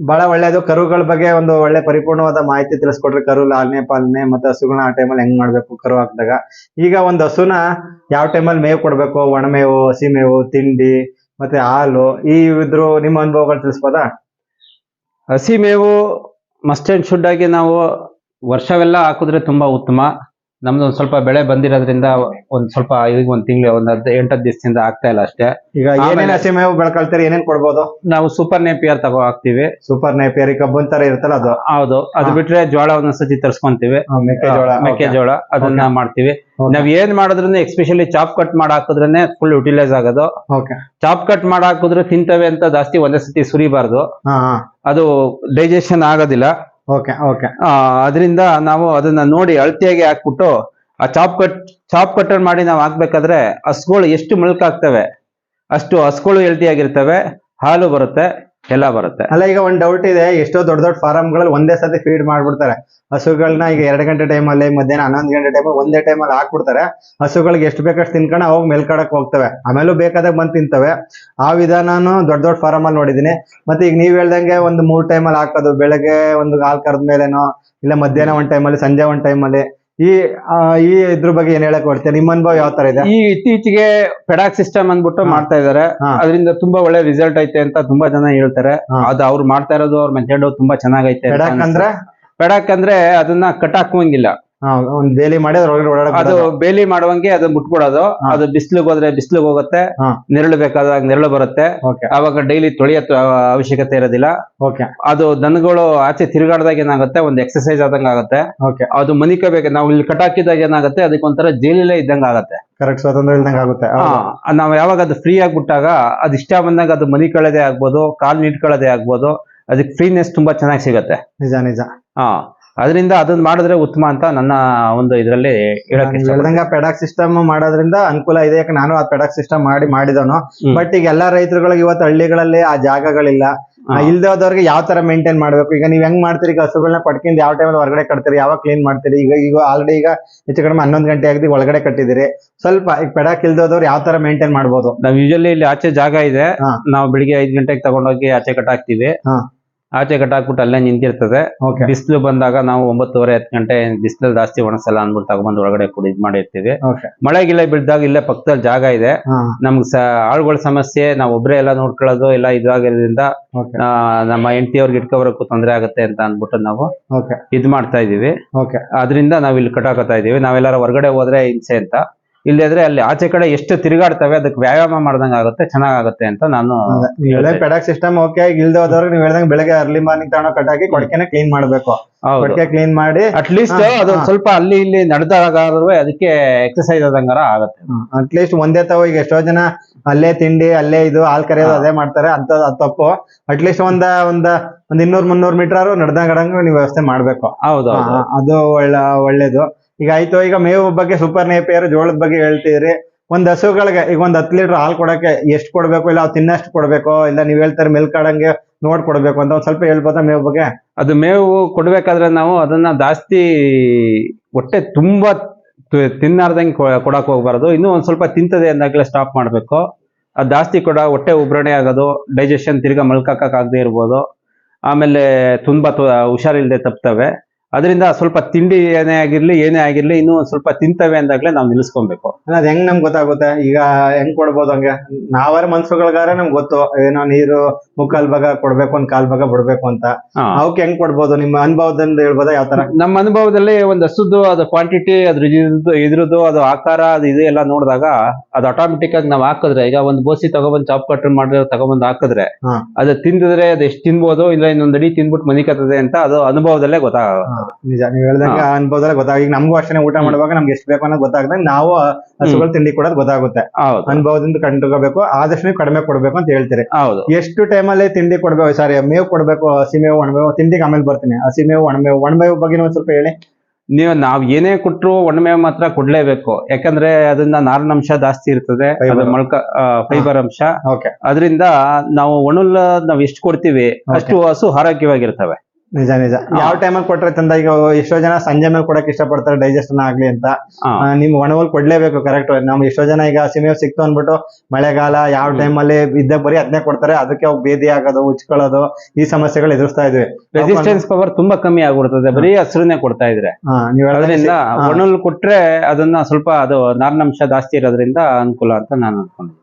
ಬಹಳ ಒಳ್ಳೇದು. ಕರುಗಳ ಬಗ್ಗೆ ಒಂದು ಒಳ್ಳೆ ಪರಿಪೂರ್ಣವಾದ ಮಾಹಿತಿ ತಿಳಿಸ್ಕೊಟ್ರಿ ಕರು, ಲಾಲನೆ, ಪಾಲನೆ ಮತ್ತೆ ಹಸುಗಳನ್ನ ಆ ಟೈಮಲ್ಲಿ ಹೆಂಗ್ ಮಾಡ್ಬೇಕು ಕರು ಹಾಕಿದಾಗ. ಈಗ ಒಂದು ಹಸುನ ಯಾವ ಟೈಮಲ್ಲಿ ಮೇವು ಕೊಡ್ಬೇಕು? ಒಣಮೇವು ಹಸಿ ಮೇವು ತಿಂಡಿ ಮತ್ತೆ ಹಾಲು ಈ ಇದ್ರು ನಿಮ್ಮ ಅನುಭವಗಳು ತಿಳಿಸ್ಬೋದಾ? ಹಸಿ ಮೇವು ಮಸ್ಟ್ ಅಂಡ್ ಶುಡ್ ಆಗಿ ನಾವು ವರ್ಷವೆಲ್ಲ ಹಾಕಿದ್ರೆ ತುಂಬಾ ಉತ್ತಮ. ನಮ್ದು ಒಂದ್ ಸ್ವಲ್ಪ ಬೆಳೆ ಬಂದಿರೋದ್ರಿಂದ ಒಂದ್ ಸ್ವಲ್ಪ ಈಗ ಒಂದ್ ತಿಂಗಳು ಒಂದ್ ಹದ್ ದಿವಸದಿಂದ ಆಗ್ತಾ ಇಲ್ಲ ಅಷ್ಟೇ. ಈಗ ಏನೇನ್ ಹಸಿ ಮೇವು ಬೆಳ್ಕೊಳ್ತೀರಿ ಏನೇನ್ ಕೊಡ್ಬೋದು? ನಾವು ಸೂಪರ್ ನೇಪಿಯರ್ ತಗೋ ಹಾಕ್ತಿವಿ. ಸೂಪರ್ ನೇಪಿಯರ್ ಕಬ್ಬನ್ ತರ ಇರುತ್ತಲ್ಲ ಅದು? ಹೌದು. ಅದು ಬಿಟ್ರೆ ಜೋಳ ಒಂದೊಂದ್ಸತಿ ತರ್ಸ್ಕೊಂತೀವಿ. ಮೆಕ್ಕೆಜೋಳ ಮೆಕ್ಕೆಜೋಳ ಅದನ್ನ ಮಾಡ್ತೀವಿ. ನಾವ್ ಏನ್ ಮಾಡಿದ್ರು ಎಕ್ಸ್ಪೆಷಲಿ ಚಾಪ್ ಕಟ್ ಮಾಡಿ ಹಾಕಿದ್ರೆ ಫುಲ್ ಯುಟಿಲೈಸ್ ಆಗೋದು. ಚಾಪ್ ಕಟ್ ಮಾಡಿ ಹಾಕಿದ್ರೆ ತಿಂತವೆ ಅಂತ ಜಾಸ್ತಿ ಒಂದೇ ಸತಿ ಸುರಿಬಾರ್ದು. ಅದು ಡೈಜೆಷನ್ ಆಗೋದಿಲ್ಲ. ಓಕೆ ಓಕೆ ಅದರಿಂದ ನಾವು ಅದನ್ನ ನೋಡಿ ಅಳತೆಯಾಗಿ ಹಾಕ್ಬಿಟ್ಟು, ಆ ಚಾಪ್ ಕಟ್, ಚಾಪ್ ಕಟ್ಟರ್ ಮಾಡಿ ನಾವು ಹಾಕ್ಬೇಕಾದ್ರೆ ಹಸುಗಳು ಎಷ್ಟು ಮಿಲ್ಕ್ ಆಗ್ತವೆ. ಅಷ್ಟು ಹಸುಗಳು ಹೆಲ್ತಿಯಾಗಿರ್ತವೆ ಹಾಲು ಬರುತ್ತೆ. ಎಲ್ಲ ಬರುತ್ತೆ. ಅಲ್ಲ, ಈಗ ಒಂದ್ ಡೌಟ್ ಇದೆ. ಎಷ್ಟೋ ದೊಡ್ಡ ದೊಡ್ಡ ಫಾರಂಗಳಲ್ಲಿ ಒಂದೇ ಸತಿ ಫೀಡ್ ಮಾಡ್ಬಿಡ್ತಾರೆ. ಹಸುಗಳನ್ನ ಈಗ ಎರಡು ಗಂಟೆ ಟೈಮಲ್ಲಿ ಮಧ್ಯಾಹ್ನ ಹನ್ನೊಂದು ಗಂಟೆ ಟೈಮಲ್ಲಿ ಒಂದೇ ಟೈಮಲ್ಲಿ ಹಾಕ್ಬಿಡ್ತಾರೆ. ಹಸುಗಳಿಗೆ ಎಷ್ಟು ಬೇಕಷ್ಟು ತಿನ್ಕೊಂಡು ಅವಾಗ ಮೇಲ್ಕಡಕ್ ಹೋಗ್ತವೆ. ಆಮೇಲೂ ಬೇಕಾದಾಗ ಬಂದು ತಿಂತವೆ. ಆ ವಿಧಾನನು ದೊಡ್ಡ ದೊಡ್ಡ ಫಾರಂ ಅಲ್ಲಿ ನೋಡಿದೀನಿ. ಮತ್ತೆ ಈಗ ನೀವ್ ಹೇಳ್ದಂಗೆ ಒಂದು ಮೂರ್ ಟೈಮಲ್ಲಿ ಹಾಕೋದು, ಬೆಳಗ್ಗೆ ಒಂದು ಹಾಲ್ ಕರೆದ ಮೇಲೆನೋ ಇಲ್ಲ ಮಧ್ಯಾಹ್ನ ಒಂದ್ ಟೈಮಲ್ಲಿ ಸಂಜೆ ಒಂದ್ ಟೈಮಲ್ಲಿ ಈ ಈ ಇದ್ರ ಬಗ್ಗೆ ಏನ್ ಹೇಳಕ್ ಹೊಡ್ತೀಯ ನಿಮ್ಮ ಅನುಭವ ಯಾವ ತರ ಇದೆ? ಈ ಇತ್ತೀಚೆಗೆ ಪೆಡಾಕ್ ಸಿಸ್ಟಮ್ ಅಂದ್ಬಿಟ್ಟು ಮಾಡ್ತಾ ಇದಾರೆ. ಅದರಿಂದ ತುಂಬಾ ಒಳ್ಳೆ ರಿಸಲ್ಟ್ ಐತೆ ಅಂತ ತುಂಬಾ ಜನ ಹೇಳ್ತಾರೆ. ಅದು ಅವ್ರು ಮಾಡ್ತಾ ಇರೋದು ಅವ್ರ ಮೆಥಡ್ ತುಂಬಾ ಚೆನ್ನಾಗೈತೆ ಪೆಡಾಕ್ ಅಂದ್ರೆ? ಪೆಡಾಕ್ ಅಂದ್ರೆ ಅದನ್ನ ಕಟ್ ಹಾಕುವಂಗಿಲ್ಲ. ಒಂದ್ ಬೇಲಿ ಮಾಡಿ ಅದ್ರೊಳಗಡೆ ಅದು. ಬೇಲಿ ಮಾಡುವಂಗೆ ಅದು ಮುಟ್ಬಿಡೋದು. ಹಾ. ಅದು ಬಿಸಿಲಿಗೆ ಹೋದ್ರೆ ಬಿಸಿಲಿಗೆ ಹೋಗುತ್ತೆ. ಹಾ. ನೆರಳು ಬೇಕಾದಾಗ ನೆರಳು ಬರುತ್ತೆ. ಓಕೆ. ಅವಾಗ ಡೈಲಿ ತೊಳೆಯ ಅವಶ್ಯಕತೆ ಇರೋದಿಲ್ಲ. ಓಕೆ. ಅದು ದನಗಳು ಆಚೆ ತಿರುಗಾಡ್ದಾಗ ಏನಾಗುತ್ತೆ? ಒಂದು ಎಕ್ಸಸೈಸ್ ಆದಂಗ ಆಗುತ್ತೆ. ಓಕೆ. ಅದು ಮನಿಕೋಬೇಕು. ನಾವು ಇಲ್ಲಿ ಕಟಾಕಿದಾಗ ಏನಾಗುತ್ತೆ? ಅದಕ್ಕೊಂಥರ ಜೈಲಲ್ಲೇ ಇದ್ದಂಗ ಆಗುತ್ತೆ. ಕರೆಕ್ಟ್ ಸ್ವಾತಂತ್ರ್ಯ ಇಲ್ದಂಗೆ ಆಗುತ್ತೆ. ಹೌದು. ನಾವು ಯಾವಾಗ ಅದು ಫ್ರೀ ಆಗ್ಬಿಟ್ಟಾಗ ಅದು ಇಷ್ಟ ಬಂದಾಗ ಅದು ಮನಿ ಕಳೆದೇ ಆಗ್ಬೋದು ಕಾಲ್ ನೀಟ್ಕೊಳ್ಳೋದೇ ಆಗ್ಬೋದು ಅದಕ್ಕೆ ಫ್ರೀನೆಸ್ ತುಂಬಾ ಚೆನ್ನಾಗಿ ಸಿಗುತ್ತೆ. ನಿಜ ನಿಜ. ಹಾ. ಅದರಿಂದ ಅದನ್ನ ಮಾಡಿದ್ರೆ ಉತ್ತಮ ಅಂತ ನನ್ನ ಒಂದು ಇದರಲ್ಲಿ ಹೇಳ್ದಂಗ ಪೆಡಾಕ್ ಸಿಸ್ಟಮ್ ಮಾಡೋದ್ರಿಂದ ಅನುಕೂಲ ಇದೆ. ಯಾಕೆ ನಾನು ಆ ಪೆಡಾಕ್ ಸಿಸ್ಟಮ್ ಮಾಡಿ ಮಾಡಿದವನು. ಬಟ್ ಈಗ ಎಲ್ಲಾ ರೈತರುಗಳಿಗೆ ಇವತ್ತು ಹಳ್ಳಿಗಳಲ್ಲಿ ಆ ಜಾಗಗಳಿಲ್ಲ. ಇಲ್ದೋದವ್ರಿಗೆ ಇಲ್ದೇ ಯಾವ ತರ ಮೇಂಟೈನ್ ಮಾಡ್ಬೇಕು? ಈಗ ನೀವ್ ಹೆಂಗ್ ಮಾಡ್ತೀರಿ? ಈಗ ಹಸುಗಳನ್ನ ಪಡ್ಕೊಂಡು ಯಾವ ಟೈಮಲ್ಲಿ ಹೊರಗಡೆ ಕಟ್ತೀರಿ? ಯಾವಾಗ ಕ್ಲೀನ್ ಮಾಡ್ತೀರಿ? ಈಗ ಈಗ ಆಲ್ರೆಡಿ ಈಗ ಹೆಚ್ಚು ಕಡಿಮೆ ಹನ್ನೊಂದು ಗಂಟೆ ಆಗಿ ಒಳಗಡೆ ಕಟ್ಟಿದಿರಿ ಸ್ವಲ್ಪ ಈಗ ಪೆಡಾಕ್ ಇಲ್ದೋದವ್ರು ಯಾವ ತರ ಮೇಂಟೈನ್ ಮಾಡ್ಬೋದು? ನಾವ್ ಯೂಶಲಿ ಇಲ್ಲಿ ಆಚೆ ಜಾಗ ಇದೆ. ನಾವು ಬೆಳಿಗ್ಗೆ ಐದ್ ಗಂಟೆಗೆ ತಗೊಂಡೋಗಿ ಆಚೆ ಕಟ್ಟಾಕ್ತಿವಿ. ಆಚೆ ಕಟ್ಟಾಕ್ಬಿಟ್ಟು ಅಲ್ಲೇ ನಿಂತಿರ್ತದೆ. ಓಕೆ ಬಿಸಿಲು ಬಂದಾಗ ನಾವು ಒಂಬತ್ತುವರೆ ಹತ್ತು ಗಂಟೆ ಬಿಸಿಲು ಜಾಸ್ತಿ ಒಣಸಲ್ಲ ಅಂದ್ಬಿಟ್ಟು ತಗೊಂಬಂದು ಒಳಗಡೆ ಕುಡಿ ಇದ್ ಮಾಡಿರ್ತೀವಿ. ಓಕೆ ಮಳೆ ಗಿಳೆ ಬಿದ್ದಾಗ ಇಲ್ಲೇ ಪಕ್ಕದಲ್ಲಿ ಜಾಗ ಇದೆ. ಹಾ. ನಮ್ಗೆ ಸ ಆಳುಗಳ ಸಮಸ್ಯೆ ನಾವು ಒಬ್ರೆ ಎಲ್ಲ ನೋಡ್ಕೊಳ್ಳೋದು ಎಲ್ಲ ಇದಾಗಿರೋದ್ರಿಂದ ಓಕೆ ಆ, ನಮ್ಮ ಹೆಂಡತಿಯವ್ರಿಗೆ ಇಟ್ಕೊಬರಕ್ಕೂ ತೊಂದರೆ ಆಗುತ್ತೆ ಅಂತ ಅಂದ್ಬಿಟ್ಟು ನಾವು ಓಕೆ ಇದ್ ಮಾಡ್ತಾ ಇದೀವಿ. ಓಕೆ ಅದರಿಂದ ನಾವ್ ಇಲ್ಲಿ ಕಟ್ಟಾಕತ್ತಾ ಇದೀವಿ. ನಾವೆಲ್ಲಾರ ಹೊರಗಡೆ ಹೋದ್ರೆ ಹಿಂಸೆ ಅಂತ. ಇಲ್ಲದ್ರೆ ಅಲ್ಲಿ ಆಚೆ ಕಡೆ ಎಷ್ಟು ತಿರುಗಾಡ್ತವೆ ಅದಕ್ಕೆ ವ್ಯಾಯಾಮ ಮಾಡ್ದಂಗ ಆಗುತ್ತೆ ಚೆನ್ನಾಗಾಗುತ್ತೆ ಅಂತ ನಾನು ಪೆಡಾಕ್ ಸಿಸ್ಟಮ್ ಓಕೆ ಇಲ್ದೇ ಹೋದವ್ರಿಗೆ ನೀವು ಹೇಳ್ದಂಗೆ ಬೆಳಗ್ಗೆ ಅರ್ಲಿ ಮಾರ್ನಿಂಗ್ ತಗೊಂಡು ಕಟ್ಟಾಕಿ ಕೊಡಕೆನೆ ಕ್ಲೀನ್ ಮಾಡ್ಬೇಕು. ಕೊಡಕೆ ಕ್ಲೀನ್ ಮಾಡಿ ಅಟ್ ಲೀಸ್ಟ್ ಅದು ಸ್ವಲ್ಪ ಅಲ್ಲಿ ಇಲ್ಲಿ ನಡೆದಾಗಾದ್ರೂ ಅದಕ್ಕೆ ಎಕ್ಸಸೈಸ್ ಆದಂಗಾರ ಆಗುತ್ತೆ. ಅಟ್ ಲೀಸ್ಟ್ ಒಂದೇ ತಾವ ಈಗ ಎಷ್ಟೋ ಜನ ಅಲ್ಲೇ ತಿಂಡಿ ಅಲ್ಲೇ ಇದು ಹಾಲ್ ಕರೆಯೋದು ಅದೇ ಮಾಡ್ತಾರೆ ಅಂತ ತಪ್ಪು. ತಪ್ಪು ಅಟ್ಲೀಸ್ಟ್ ಒಂದ ಒಂದ ಒಂದ್ ಇನ್ನೂರ್ ಮುನ್ನೂರ್ ಮೀಟರ್ ನಡೆದಂಗಡಂಗ ನೀವು ವ್ಯವಸ್ಥೆ ಮಾಡ್ಬೇಕು. ಹೌದು. ಅದು ಒಳ್ಳೆ ಒಳ್ಳೇದು. ಈಗ ಆಯ್ತು, ಈಗ ಮೇವು ಬಗ್ಗೆ ಸೂಪರ್ ನೇಪಿಯರ್ ಜೋಳದ ಬಗ್ಗೆ ಹೇಳ್ತಿದ್ರಿ. ಒಂದ್ ಹಸುಗಳಿಗೆ, ಈಗ ಒಂದ್ ಹತ್ತು ಲೀಟರ್ ಹಾಲು ಕೊಡಕ್ಕೆ ಎಷ್ಟು ಕೊಡ್ಬೇಕು, ಇಲ್ಲ ಅವ್ ತಿನ್ನಷ್ಟು ಕೊಡ್ಬೇಕು, ಇಲ್ಲ ನೀವ್ ಹೇಳ್ತಾರೆ ಮಿಲ್ಕ್ ಆಡಂಗೆ ನೋಡ್ ಕೊಡ್ಬೇಕು ಅಂತ ಒಂದ್ ಸ್ವಲ್ಪ ಹೇಳ್ಬೋದಾ ಮೇವು ಬಗ್ಗೆ? ಅದು ಮೇವು ಕೊಡ್ಬೇಕಾದ್ರೆ ನಾವು ಅದನ್ನ ಜಾಸ್ತಿ ಹೊಟ್ಟೆ ತುಂಬಾ ತಿನ್ನಾರ್ದಂಗೆ ಕೊಡಕ್ ಹೋಗ್ಬಾರ್ದು. ಇನ್ನೂ ಒಂದ್ ಸ್ವಲ್ಪ ತಿಂತದೆ ಅಂದಾಗಲೇ ಸ್ಟಾಪ್ ಮಾಡ್ಬೇಕು. ಅದು ಜಾಸ್ತಿ ಕೊಡ ಹೊಟ್ಟೆ ಉಬ್ರಣೆ ಆಗೋದು ಡೈಜೆಷನ್ ತಿರ್ಗಾ ಮಲ್ಕಕ್ಕಾಗದೇ ಇರ್ಬೋದು. ಆಮೇಲೆ ತುಂಬಾ ಹುಷಾರಿಲ್ದೆ ತಪ್ತವೆ. ಅದರಿಂದ ಸ್ವಲ್ಪ ತಿಂಡಿ ಏನೇ ಆಗಿರ್ಲಿ ಏನೇ ಆಗಿರ್ಲಿ ಇನ್ನು ಒಂದ್ ಸ್ವಲ್ಪ ತಿಂತವೆ ಅಂದಾಗಲೇ ನಾವು ನಿಲ್ಲಿಸ್ಕೊಬೇಕು ಅದ್ ಹೆಂಗ್ ನಮ್ಗೆ ಗೊತ್ತಾಗುತ್ತೆ? ಈಗ ಹೆಂಗ್ ಕೊಡ್ಬೋದು ಹಂಗೆ? ನಾವಾರ ಮನ್ಸುಗಳ್ಗಾರ ನಮ್ಗೆ ಗೊತ್ತು. ಏನೋ ನೀರು ಮುಕ್ಕಾಲ್ ಭಾಗ ಕೊಡ್ಬೇಕು ಒಂದ್ ಕಾಲ್ ಭಾಗ ಬಿಡ್ಬೇಕು ಅಂತ. ಹಾ. ಅವಕ್ಕೆ ಹೆಂಗ್ ಕೊಡ್ಬೋದು? ನಿಮ್ಮ ಅನುಭವದಿಂದ ಹೇಳ್ಬೋದಾ ಯಾವ ತರ? ನಮ್ಮ ಅನುಭವದಲ್ಲಿ ಒಂದು ಹಸುದು ಅದು ಕ್ವಾಂಟಿಟಿ ಅದ್ರ ಇದ್ರದ್ದು ಇದ್ರದ್ದು ಅದು ಆಕಾರ ಅದು ಇದು ಎಲ್ಲ ನೋಡಿದಾಗ ಅದು ಆಟೋಮೆಟಿಕ್ ಆಗಿ ನಾವು ಹಾಕಿದ್ರೆ ಈಗ ಒಂದು ಬೋಸಿ ತಗೊಬಂದ್ ಚಾಪ್ ಕಟ್ರ್ ಮಾಡಿದ್ರೆ ತಗೊಬಂದ್ ಹಾಕಿದ್ರೆ ಹಾ. ಅದು ತಿಂದಿದ್ರೆ ಅದು ಎಷ್ಟು ತಿನ್ಬೋದು ಇಲ್ಲ ಇನ್ನೊಂದ್ ಅಡಿ ತಿನ್ಬಿಟ್ಟು ಮನಿಕತ್ತದೆ ಅಂತ ಅದು ಅನುಭವದಲ್ಲೇ ಗೊತ್ತಾಗ ನಿಜ ನೀವ್ ಹೇಳ್ದಂಗೆ ಅನುಭವದಲ್ಲಿ ಗೊತ್ತಾಗ ಈಗ ನಮಗೂ ಅಷ್ಟೇ ಊಟ ಮಾಡುವಾಗ ನಮ್ಗೆ ಎಷ್ಟು ಬೇಕು ಅನ್ನೋದು ಗೊತ್ತಾಗ್ದಂಗೆ ನಾವು ಹಸುಗಳು ತಿಂಡಿ ಕೊಡೋದು ಗೊತ್ತಾಗುತ್ತೆ. ಹೌದು. ಅನುಭವದಿಂದ ಕಂಡುಕೋಬೇಕು ಆದಷ್ಟು ನೀವು ಕಡಿಮೆ ಕೊಡ್ಬೇಕು ಅಂತ ಹೇಳ್ತೀರಿ. ಹೌದು. ಎಷ್ಟು ಟೈಮಲ್ಲಿ ತಿಂಡಿ ಕೊಡ್ಬೇಕು ಸಾರಿ ಮೇವು ಕೊಡ್ಬೇಕು ಹಸಿ ಮೇವು ಒಣಮೇವು ತಿಂಡಿಗೆ ಆಮೇಲೆ ಬರ್ತೀನಿ. ಹಸಿಮೇವು ಒಣಮೇವು ಒಣಮೇವು ಬಗ್ಗೆ ಒಂದ್ ಸ್ವಲ್ಪ ಹೇಳಿ. ನೀವು ನಾವ್ ಏನೇ ಕೊಟ್ಟರು ಒಣಮೇವು ಮಾತ್ರ ಕೊಡ್ಲೇಬೇಕು. ಯಾಕಂದ್ರೆ ಅದನ್ನ ನಾರಿನಂಶ ಜಾಸ್ತಿ ಇರ್ತದೆ. ಮೊಳಕ ಫೈಬರ್ ಅಂಶ. ಓಕೆ ಅದರಿಂದ ನಾವು ಒಣಲ್ ನಾವ್ ಎಷ್ಟು ಕೊಡ್ತೀವಿ ಅಷ್ಟು ಹಸು ಆರೋಗ್ಯವಾಗಿರ್ತವೆ. ನಿಜ ನಿಜ. ಯಾವ ಟೈಮಲ್ಲಿ ಕೊಟ್ರೆ ತಂದ ಈಗ ಎಷ್ಟೋ ಜನ ಸಂಜೆ ಮೇಲೆ ಕೊಡಕ್ ಇಷ್ಟಪಡ್ತಾರೆ ಡೈಜೆಷನ್ ಆಗ್ಲಿ ಅಂತ. ನಿಮ್ ಒಣವಲ್ ಕೊಡ್ಲೇಬೇಕು ಕರೆಕ್ಟ್ ನಮ್ ಎಷ್ಟೋ ಜನ ಈಗ ಸಿಮೆ ಸಿಕ್ತು ಅಂದ್ಬಿಟ್ಟು ಮಳೆಗಾಲ ಯಾವ ಟೈಮಲ್ಲಿ ಇದ್ದ ಬರೀ ಅದನ್ನೇ ಕೊಡ್ತಾರೆ ಅದಕ್ಕೆ ಅವ್ ಬೇದಿ ಆಗೋದು ಉಚ್ಕೊಳ್ಳೋದು ಈ ಸಮಸ್ಯೆಗಳು ಎದುರಿಸ್ತಾ ಇದ್ವಿ. ರೆಸಿಸ್ಟೆನ್ಸ್ ಪವರ್ ತುಂಬಾ ಕಮ್ಮಿ ಆಗ್ಬಿಡ್ತದೆ ಬರೀ ಹಸಿರನ್ನೇ ಕೊಡ್ತಾ ಇದ್ರೆ. ಒಣಲ್ ಕೊಟ್ರೆ ಅದನ್ನ ಸ್ವಲ್ಪ ಅದು ನಾರಿನಂಶ ಜಾಸ್ತಿ ಇರೋದ್ರಿಂದ ಅನುಕೂಲ ಅಂತ ನಾನು ಅನ್ಕೊಂಡು